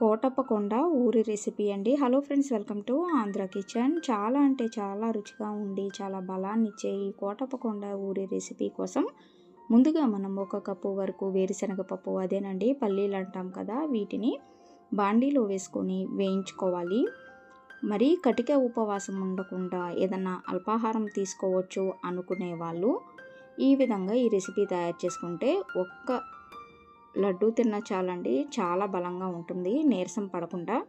కోటప్పకొండ ఊరి రెసిపీ అండి. Hello friends welcome to Andhra kitchen చాలా అంటే చాలా రుచిగా ఉండి చాలా బలాన్ని ఇచ్చే ఈ కోటప్పకొండ ఊరి రెసిపీ కోసం ముందుగా మనం ఒక కప్పు వరకు వేరుశనగ పప్పు అదేనండి పల్లీలు అంటాం కదా వీటిని బాండీలో వేసుకొని వేయించుకోవాలి. మరి కటిక ఉపవాసం ఉండకుండా ఏదన్నా అల్పాహారం తీసుకోవచ్చు అనుకునే వాళ్ళు ఈ విధంగా ఈ రెసిపీ తయారు చేసుకుంటే ఒక్క లడ్డూ తిన్నా చాలండి. చాలా బలంగా ఉంటుంది. నీరసం పడకుండా.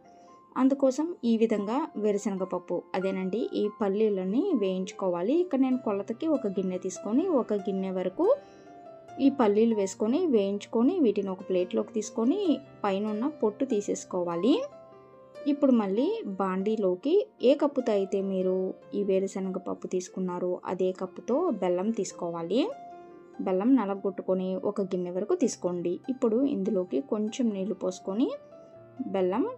అందుకోసం ఈ విధంగా వేరుశనగ పప్పు అదేనండి. ఈ పల్లీలని వేయించుకోవాలి. ఇక్కడ నేను కొలతకి ఒక గిన్నె తీసుకొని ఒక గిన్నె వరకు ఈ పల్లీలు వేసుకొని వేయించుకొని వీటిని ఒక ప్లేట్లోకి తీసుకొని పైన పొట్టు తీసేసుకోవాలి. ఇప్పుడు మళ్ళీ బాండీలోకి ఏ కప్పుతో అయితే మీరు ఈ వేరుశనగ పప్పు తీసుకున్నారో అదే కప్పుతో బెల్లం తీసుకోవాలి. బెల్లం నలగొట్టుకొని ఒక గిన్నె వరకు తీసుకోండి. ఇప్పుడు ఇందులోకి కొంచెం నీళ్ళు పోసుకొని బెల్లం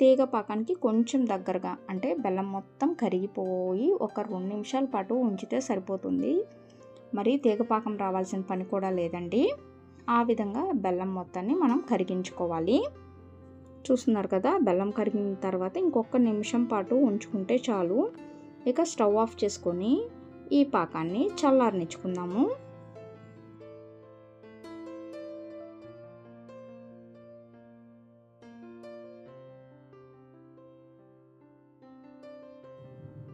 తీగ పాకానికి కొంచెం దగ్గరగా అంటే బెల్లం మొత్తం కరిగిపోయి ఒక రెండు నిమిషాల పాటు ఉంచితే సరిపోతుంది. మరి తీగపాకం రావాల్సిన పని కూడా లేదండి. ఆ విధంగా బెల్లం మొత్తాన్ని మనం కరిగించుకోవాలి. చూస్తున్నారు కదా బెల్లం కరిగిన తర్వాత ఇంకొక నిమిషం పాటు ఉంచుకుంటే చాలు. ఇక స్టవ్ ఆఫ్ చేసుకొని ఈ పాకాన్ని చల్లారనిచ్చుకుందాము.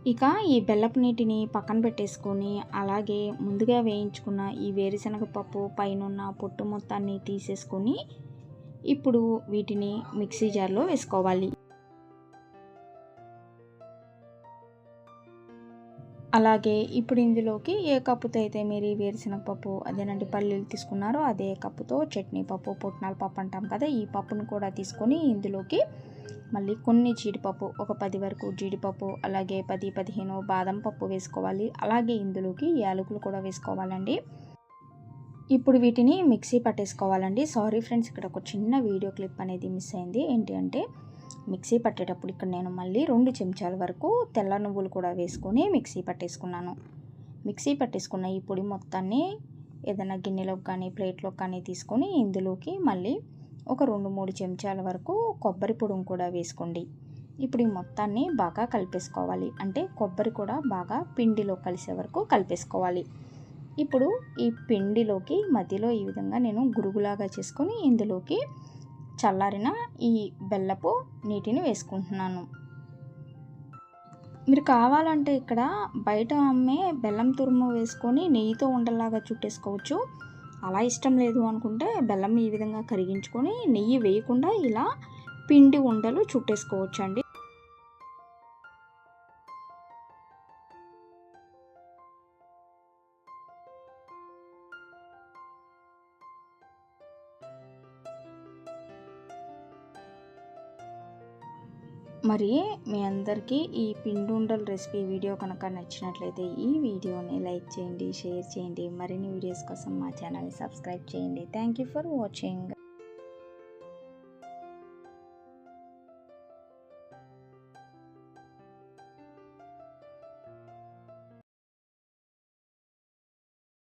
ఇక ఈ బెల్లపు నీటిని పక్కన పెట్టేసుకొని అలాగే ముందుగా వేయించుకున్న ఈ వేరుశనగ పప్పు పైన పొట్టు మొత్తాన్ని తీసేసుకొని ఇప్పుడు వీటిని మిక్సీ జార్లో వేసుకోవాలి. అలాగే ఇప్పుడు ఇందులోకి ఏ కప్పుతో అయితే మీరు వేరుశనగ పప్పు అదేనండి పల్లీలు తీసుకున్నారో అదే కప్పుతో చట్నీ పప్పు పుట్నాల పప్పు అంటాం కదా ఈ పప్పును కూడా తీసుకొని ఇందులోకి మళ్ళీ కొన్ని జీడిపప్పు ఒక పది వరకు జీడిపప్పు అలాగే పది పదిహేను బాదం పప్పు వేసుకోవాలి. అలాగే ఇందులోకి యాలకులు కూడా వేసుకోవాలండి. ఇప్పుడు వీటిని మిక్సీ పట్టేసుకోవాలండి. సారీ ఫ్రెండ్స్ ఇక్కడ ఒక చిన్న వీడియో క్లిప్ అనేది మిస్ అయింది. ఏంటి అంటే మిక్సీ పట్టేటప్పుడు ఇక్కడ నేను మళ్ళీ రెండు చెంచాల వరకు తెల్ల నువ్వులు కూడా వేసుకొని మిక్సీ పట్టేసుకున్నాను. మిక్సీ పట్టేసుకున్న ఈ పొడి మొత్తాన్ని ఏదైనా గిన్నెలోకి కానీ ప్లేట్లోకి కానీ తీసుకొని ఇందులోకి మళ్ళీ ఒక రెండు మూడు చెంచాల వరకు కొబ్బరి పొడిని కూడా వేసుకోండి. ఇప్పుడు ఈ మొత్తాన్ని బాగా కలిపేసుకోవాలి. అంటే కొబ్బరి కూడా బాగా పిండిలో కలిసే వరకు కలిపేసుకోవాలి. ఇప్పుడు ఈ పిండిలోకి మధ్యలో ఈ విధంగా నేను గురుగులాగా చేసుకొని ఇందులోకి చల్లారిన ఈ బెల్లపు నీటిని వేసుకుంటున్నాను. మీరు కావాలంటే ఇక్కడ బయట అమ్మే బెల్లం తురుము వేసుకొని నెయ్యితో ఉండలాగా చుట్టేసుకోవచ్చు. అలా ఇష్టం లేదు అనుకుంటే బెల్లం ఈ విధంగా కరిగించుకొని నెయ్యి వేయకుండా ఇలా పిండి ఉండలు చుట్టేసుకోవచ్చు అండి మరి మీ అందరికీ ఈ పిండుండల రెసిపీ వీడియో కనుక నచ్చినట్లయితే ఈ వీడియోని లైక్ చేయండి షేర్ చేయండి. మరిన్ని వీడియోస్ కోసం మా ఛానల్ని సబ్స్క్రైబ్ చేయండి. Thank you for watching.